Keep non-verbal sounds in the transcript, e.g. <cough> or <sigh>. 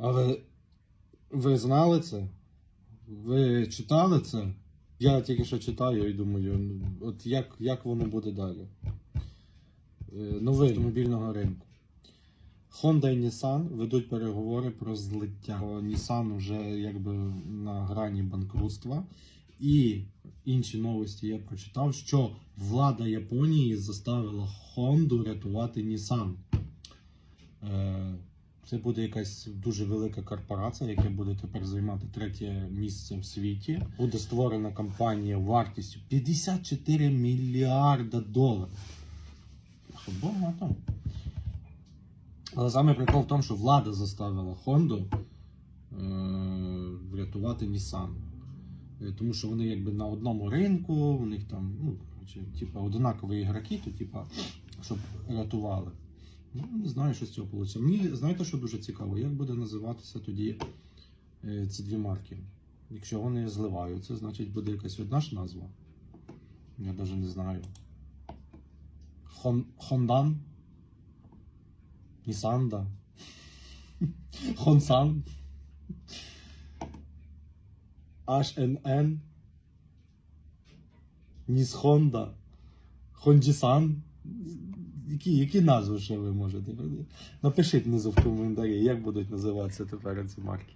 Але ви знали це? Ви читали це? Я тільки що читаю і думаю, ну, от як, як воно буде далі? Е, Новий автомобільного ринку. Honda і Nissan ведуть переговори про злиття. Nissan вже якби на грані банкрутства. І інші новості я прочитав, що влада Японії заставила Honda рятувати. Е, Це буде якась дуже велика корпорація, яка буде тепер займати третє місце в світі. Буде створена компанія вартістю 54 мільярда доларів. Багато. Але саме прикол в тому, що влада заставила Honda е, врятувати Nissan. Е, Тому що вони якби на одному ринку, у них там, ну, типа, одинакові ігроки, то типа, щоб рятували. Ну, не знаю, що з цього вийде. Мені знаєте, що дуже цікаво, як буде називатися тоді е, ці дві марки? Якщо вони зливаються, значить буде якась одна ж назва. Я навіть не знаю. Хон, Хондан? Нісанда? <laughs> Хонсан? HNN? Нісхонда? Хонджісан? Які, які назви ще ви можете? Напишіть внизу в коментарі, як будуть називатися тепер ці марки.